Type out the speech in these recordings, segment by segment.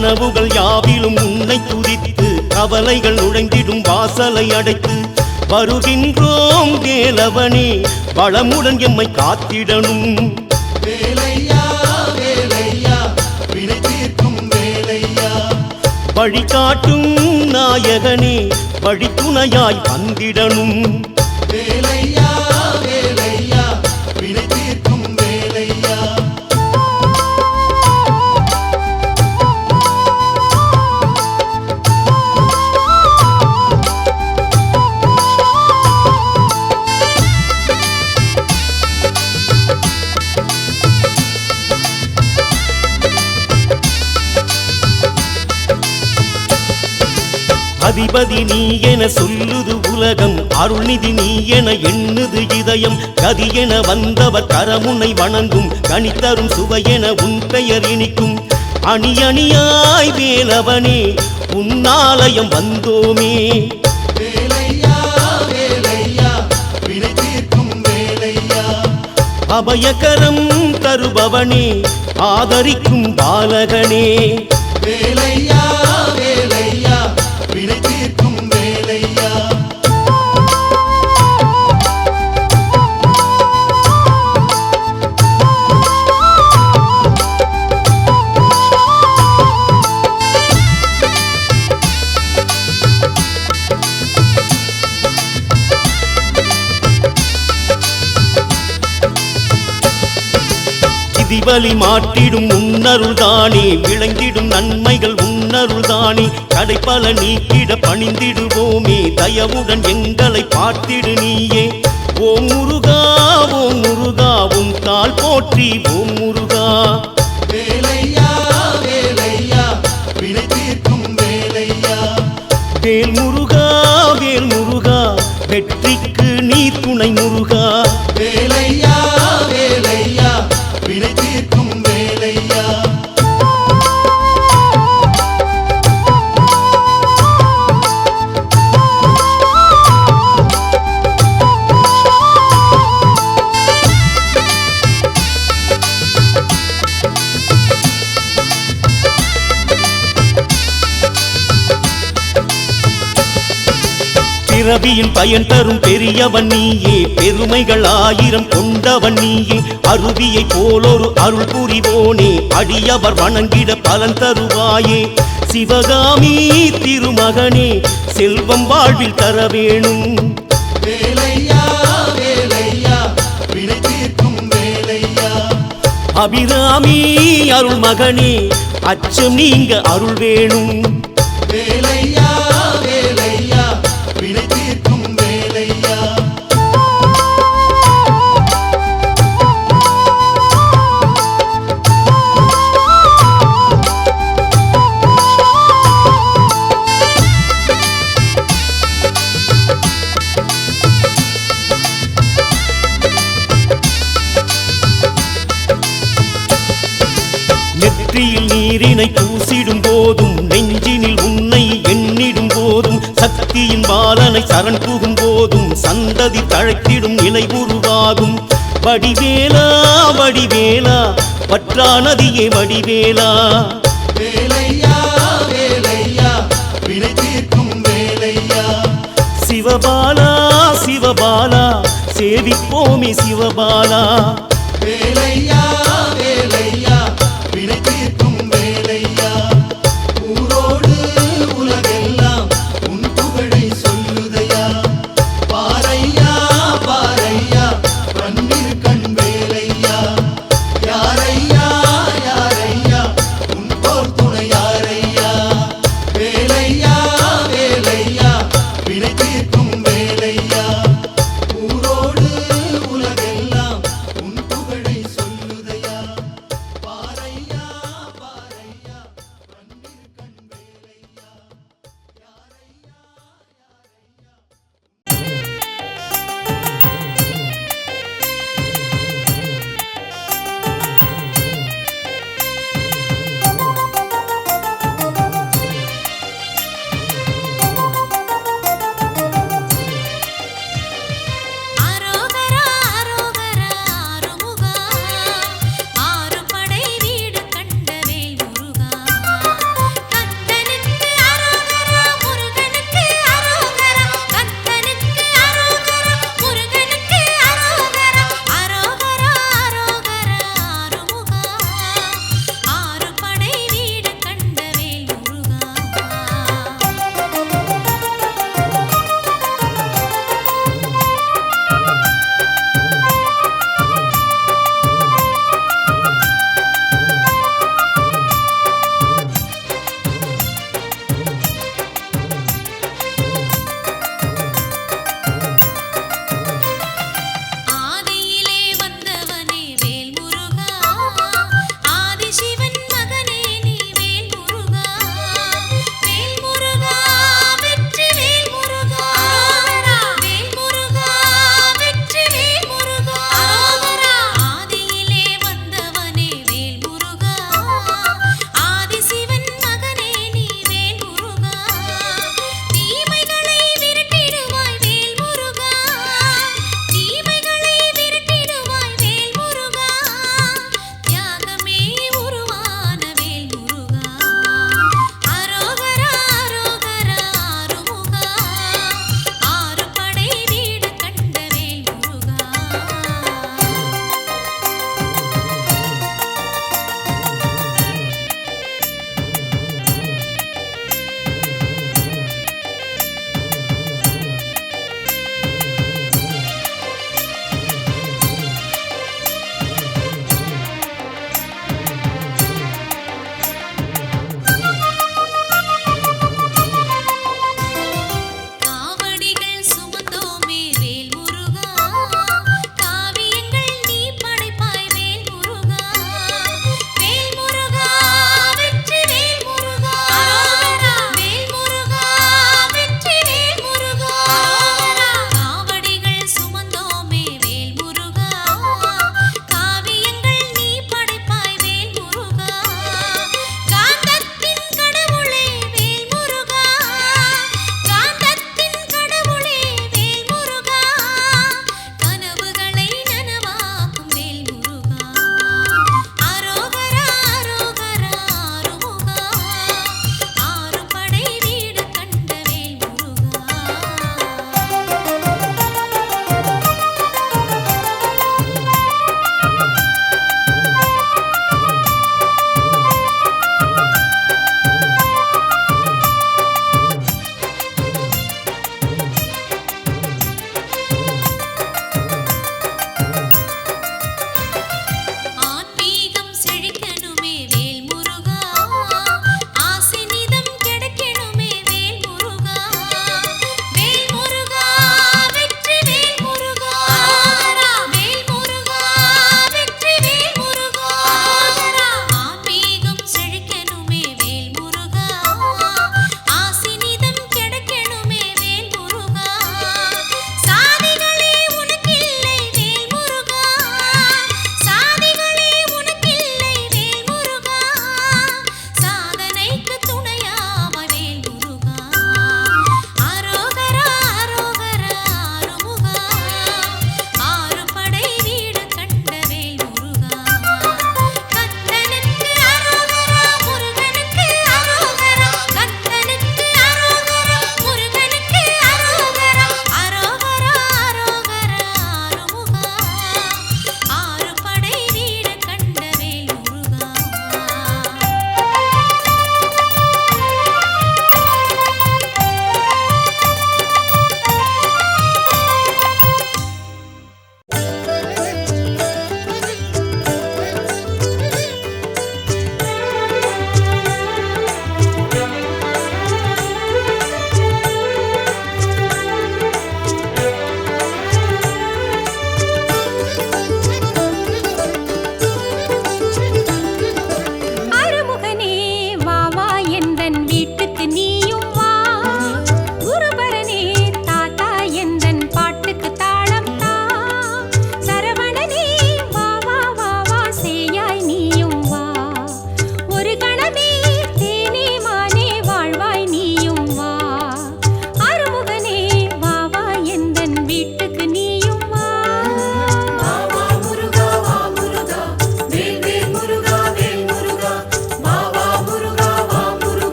கனவுகள் யாவிலும் உன்னை துதித்து கவலைகள் நுழைந்திடும் வாசலை அடைத்து வருகின்றோம் வேலவனே வளமுடன் எம்மை காத்திடணும். வழிகாட்டும் நாயகனே வழித்துணையாய் வந்திடணும். அதிபதி நீ என சொல்லுது உலகம் அருள்நிதி நீ என எண்ணுது இதயம். கதி என வந்தவர் கரமுனை வணங்கும் கனித்தரும் சுவையென உன் பெயர் இனிக்கும். அணி அணியாய் வேலவனே உன்னாலயம் வந்தோமே. அபயகரம் தருபவனே ஆதரிக்கும் பாலகனே. வேலையா விதிவலி மாட்டிடும் உன்னருள்தானே விளங்கிடும் நன்மைகள் உன்னருள்தானே கடைப்பல நீக்கிட பணிந்திடுவோமே. தயவுடன் எங்களை பார்த்திடு நீயே. ஓம் முருகா ஓம் முருகா உன் தாள் போற்றி ஓம் முருகா. பிறவியின் பயன் தரும் பெரியவன் நீயே. பெருமைகள் ஆயிரம் கொண்டவன் நீயே. அருவியை போலொரு அருள் புரிவோனே. அடியவர் வணங்கிட பலன் தருவாயே. சிவகாமி திருமகனே செல்வம் வாழ்வில் தர வேணும். அபிராமி அருள் மகனே அச்சம் நீங்க அருள் வேணும். நீரினை பூசிடும் போதும் நெஞ்சினில் உன்னை எண்ணிடும் போதும் சக்தியின் பாலனை சரண் புகும் போதும் சந்ததி தழைத்திடும் நிலை உருவாகும். வடிவேலா வடிவேலா பற்றா நதியே வடிவேலா. சிவபாலா சிவபாலா சேவிப்போமே சிவபாலா. வேலையா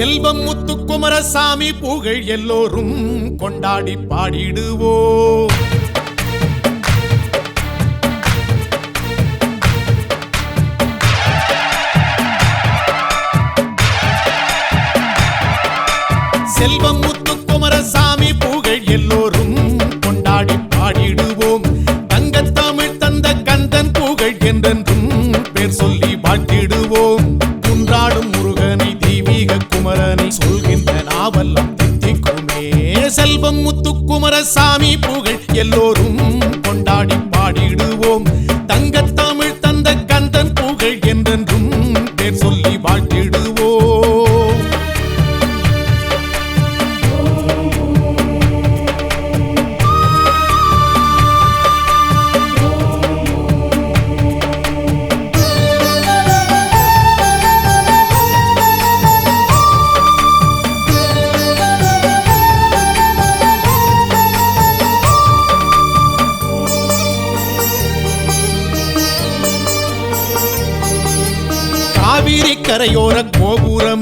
செல்வம் முத்துக்குமரசாமி புகழ் எல்லோரும் கொண்டாடி பாடிடுவோ. செல்வம் முத்துக்குமரசாமி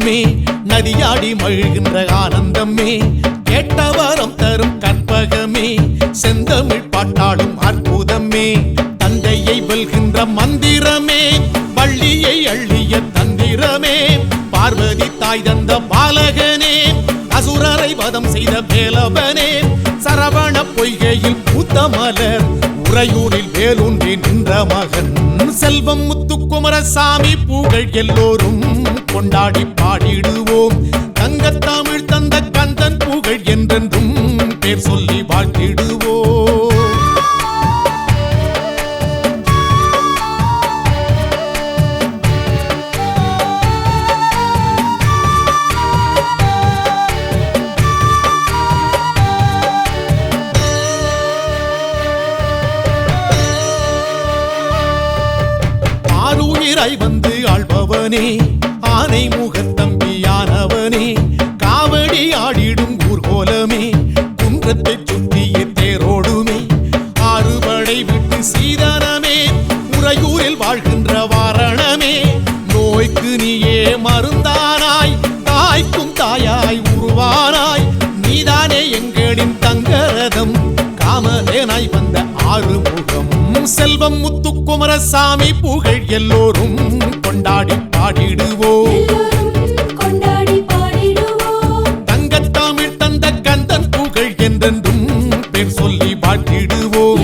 ஆனந்தமே நதியாடி மழுகின்ற ஆனந்தமே கேட்டவரம் தரும் கற்பகமே செந்தமிழ் பாட்டாளும் அற்புதமே தந்தையை வெல்கின்ற மந்திரமே வள்ளியை அள்ளிய தந்திரமே பார்வதி தாய் தந்த பாலகனே அசுரரை வதம் செய்த வேலவனே சரவண பொய்கையில் பூத்த மலர் உறையூரில் வேலூன்றி நின்ற மகன். செல்வம் முத்துக்குமரசாமி புகழ் எல்லோரும் கொண்டாடி பாடிடுவோம். தங்கத்தமிழ் தந்த கந்தன் புகழ் என்றென்றும் பேர் சொல்லி ஆனவனே ஆனை முகத்தம்பியானவனே காவடி ஆடிடும் ஊர்கோலமே குன்றத்தை சுற்றிய தேரோடுமே ஆறுபடை விட்டு சீதனமே உறையூரில் வாழ்கின்ற வாரணமே நோய்க்கு நீயே மருந்தானாய் தாய்க்கும் தாயாய் உருவானாய் நீதானே எங்களின் தங்கரதம் காமதேனாய் வந்த ஆறுமுகம் செல்வம் முத்துக்குமரசாமி புகழ் எல்லோரும் கொண்டாடி பாடிடுவோம் தங்கத்தமிழ் தந்த கந்தன் புகழ் என்றென்றும் பேர் சொல்லி வாழ்த்திடுவோம்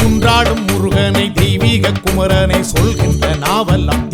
குன்றாடும் முருகனை தெய்வீக குமரனை சொல்கின்ற நாவெல்லாம்